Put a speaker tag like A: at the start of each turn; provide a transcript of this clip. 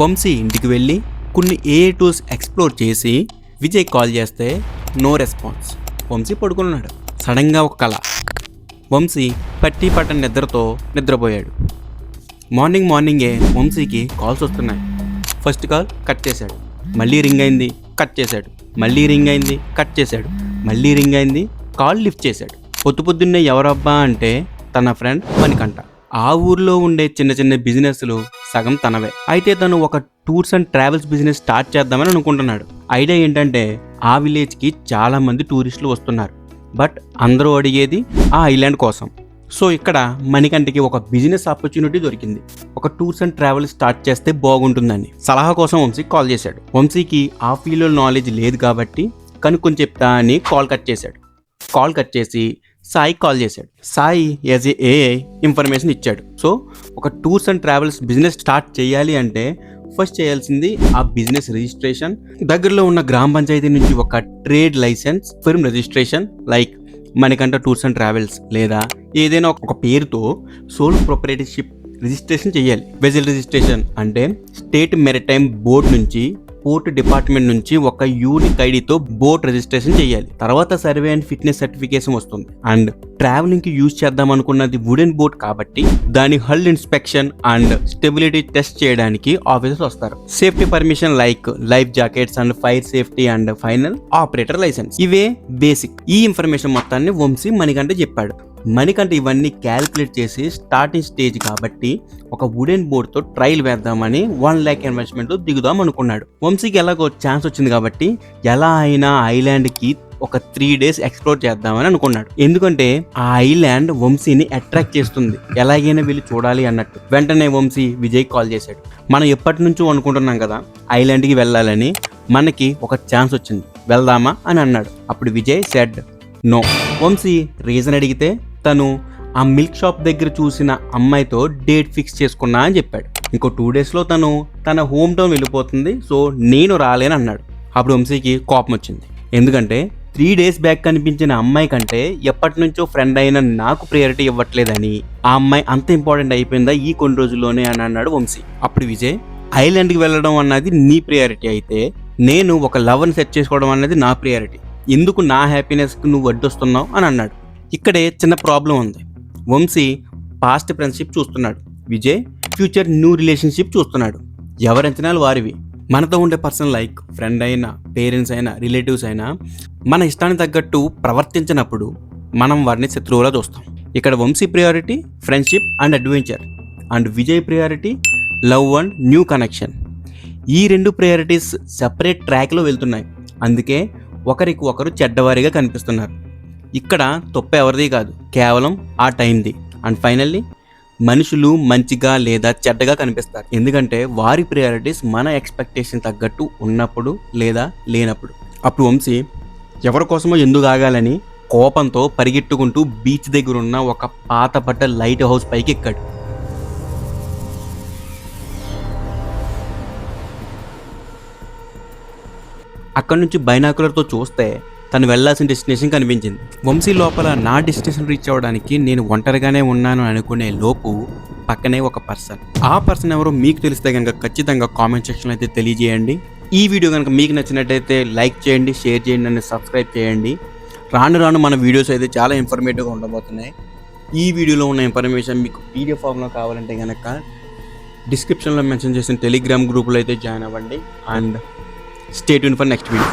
A: వంశీ ఇంటికి వెళ్ళి కొన్ని ఏ టూల్స్ ఎక్స్ప్లోర్ చేసి విజయ్ కాల్ చేస్తే నో రెస్పాన్స్. వంశీ పడుకున్నాడు. సడన్గా ఒక కళ వంశీ పట్టి పట్టని నిద్రతో నిద్రపోయాడు. మార్నింగ్ మార్నింగే వంశీకి కాల్స్ వస్తున్నాయి. ఫస్ట్ కాల్ కట్ చేశాడు. మళ్ళీ రింగ్ అయింది కట్ చేశాడు. మళ్ళీ రింగ్ అయింది కట్ చేశాడు. మళ్ళీ రింగ్ అయింది కాల్ లిఫ్ట్ చేశాడు. పొద్దు పొద్దున్నే ఎవరబ్బా అంటే తన ఫ్రెండ్ మణికంఠ. ఆ ఊర్లో ఉండే చిన్న చిన్న బిజినెస్లు సగం తనవే. అయితే తను ఒక tours and travels business start చేద్దామని అనుకుంటున్నాడు. ఐడియా ఏంటంటే ఆ విలేజ్కి చాలా మంది టూరిస్టులు వస్తున్నారు. బట్ అందరూ అడిగేది ఆ ఐలాండ్ కోసం. సో ఇక్కడ మణికంటికి ఒక బిజినెస్ ఆపర్చునిటీ దొరికింది. ఒక టూర్స్ అండ్ ట్రావెల్ స్టార్ట్ చేస్తే బాగుంటుందని సలహా కోసం వంశీకి కాల్ చేశాడు. వంశీకి ఆ ఫీల్డ్లో నాలెడ్జ్ లేదు కాబట్టి కనుక్కొని చెప్తా అని కాల్ కట్ చేశాడు. కాల్ కట్ చేసి సాయి కాల్ చేశాడు. Sai as a AI information ఇచ్చాడు. సో ఒక tours and travels business start చేయాలి అంటే ఫస్ట్ చేయాల్సింది ఆ బిజినెస్ రిజిస్ట్రేషన్. దగ్గరలో ఉన్న గ్రామ పంచాయతీ నుంచి ఒక trade license firm registration like Manikanta tours and travels లేదా ఏదైనా ఒక- ఒక పేరుతో సోల్ ప్రొపరేటర్షిప్ రిజిస్ట్రేషన్ చేయాలి. వెజల్ రిజిస్ట్రేషన్ అంటే స్టేట్ మెరిటైమ్ బోర్డ్ నుంచి పోర్ట్ డిపార్ట్మెంట్ నుంచి ఒక యూనిక్ ఐడితో బోట్ రిజిస్ట్రేషన్ చేయాలి. తర్వాత సర్వే అండ్ ఫిట్నెస్ సర్టిఫికేషన్ వస్తుంది. అండ్ ట్రావెలింగ్కి యూజ్ చేద్దాం అనుకున్నది వుడెన్ బోట్ కాబట్టి దాని hull inspection and stability test చేయడానికి ఆఫీసర్స్ వస్తారు. Safety permission like life jackets and fire safety and final operator license. ఇవే బేసిక్. ఈ ఇన్ఫర్మేషన్ మొత్తాన్ని వంశీ మణికంట చెప్పాడు. మణికంట ఇవన్నీ క్యాల్కులేట్ చేసి స్టార్టింగ్ స్టేజ్ కాబట్టి ఒక వుడెన్ బోర్డ్తో ట్రయల్ వేద్దామని వన్ ల్యాక్ ఇన్వెస్ట్మెంట్ దిగుదాం అనుకున్నాడు. వంశీకి ఎలాగో ఛాన్స్ వచ్చింది కాబట్టి ఎలా అయినా ఐలాండ్కి ఒక త్రీ డేస్ ఎక్స్ప్లోర్ చేద్దామని అనుకున్నాడు. ఎందుకంటే ఆ ఐలాండ్ వంశీని అట్రాక్ట్ చేస్తుంది. ఎలాగైనా వెళ్ళి చూడాలి అన్నట్టు. వెంటనే వంశీ విజయ్ కాల్ చేశాడు. మనం ఎప్పటి నుంచో అనుకుంటున్నాం కదా ఐలాండ్కి వెళ్ళాలని మనకి ఒక ఛాన్స్ వచ్చింది. వెళ్దామా అని అన్నాడు. అప్పుడు Vijay said no Vamsi reason అడిగితే తను ఆ మిల్క్ షాప్ దగ్గర చూసిన అమ్మాయితో డేట్ ఫిక్స్ చేసుకున్నా అని చెప్పాడు. ఇంకో టూ డేస్లో తను తన హోమ్ టౌన్ వెళ్ళిపోతుంది. సో నేను రాలేను అన్నాడు. అప్పుడు వంశీకి కోపం వచ్చింది. ఎందుకంటే త్రీ డేస్ బ్యాక్ కనిపించిన అమ్మాయి కంటే ఎప్పటి నుంచో ఫ్రెండ్ అయిన నాకు ప్రియారిటీ ఇవ్వట్లేదని ఆ అమ్మాయి అంత ఇంపార్టెంట్ అయిపోయిందా ఈ కొన్ని రోజుల్లోనే అని అన్నాడు వంశీ. అప్పుడు విజయ్ ఐలాండ్కి వెళ్ళడం అన్నది నీ ప్రియారిటీ అయితే నేను ఒక లవర్ని సెట్ చేసుకోవడం అన్నది నా ప్రియారిటీ ఎందుకు నా హ్యాపీనెస్కి నువ్వు అడ్డొస్తున్నావు? అని అన్నాడు. ఇక్కడే చిన్న ప్రాబ్లం ఉంది. వంశీ పాస్ట్ ఫ్రెండ్షిప్ చూస్తున్నాడు. విజయ్ ఫ్యూచర్ న్యూ రిలేషన్షిప్ చూస్తున్నాడు. ఎవరి అంచనాలు వారివి? మనతో ఉండే పర్సన్ లైక్ ఫ్రెండ్ అయినా పేరెంట్స్ అయినా రిలేటివ్స్ అయినా మన ఇష్టానికి తగ్గట్టు ప్రవర్తించినప్పుడు మనం వారిని శత్రువులా చూస్తాం. ఇక్కడ Vamsi priority friendship and adventure and Vijay priority love and new connection ఈ రెండు ప్రయారిటీస్ సెపరేట్ ట్రాక్లో వెళ్తున్నాయి. అందుకే ఒకరికి ఒకరు చెడ్డవారిగా కనిపిస్తున్నారు. ఇక్కడ తొప్ప ఎవరిది కాదు కేవలం ఆ టైంది. అండ్ ఫైనల్లీ మనుషులు మంచిగా లేదా చెడ్డగా కనిపిస్తారు. ఎందుకంటే వారి ప్రయారిటీస్ మన ఎక్స్పెక్టేషన్ తగ్గట్టు ఉన్నప్పుడు లేదా లేనప్పుడు. అప్పుడు వంశీ ఎవరి కోసమో ఎందుకు ఆగాలని కోపంతో పరిగెట్టుకుంటూ బీచ్ దగ్గర ఉన్న ఒక పాత పట్ట లైట్ హౌస్ పైకి ఎక్కాడు. అక్కడి నుంచి బైనాకులర్తో చూస్తే తను వెళ్ళాల్సిన డెస్టినేషన్ కనిపించింది. వంశీ లోపల నా డెస్టినేషన్ రీచ్ అవ్వడానికి నేను ఒంటరిగానే ఉన్నాను అనుకునే లోపు పక్కనే ఒక పర్సన్. ఆ పర్సన్ ఎవరో మీకు తెలిస్తే కనుక ఖచ్చితంగా కామెంట్ సెక్షన్లో అయితే తెలియజేయండి. ఈ వీడియో కనుక మీకు నచ్చినట్టయితే లైక్ చేయండి షేర్ చేయండి అండ్ సబ్స్క్రైబ్ చేయండి. రాను రాను మన వీడియోస్ అయితే చాలా ఇన్ఫర్మేటివ్గా ఉండబోతున్నాయి. ఈ వీడియోలో ఉన్న ఇన్ఫర్మేషన్ మీకు పీడిఎఫ్ ఫామ్లో కావాలంటే కనుక డిస్క్రిప్షన్లో మెన్షన్ చేసిన టెలిగ్రామ్ గ్రూప్లో అయితే జాయిన్ అవ్వండి. అండ్ స్టేట్ యూన్ ఫర్ నెక్స్ట్ వీడియో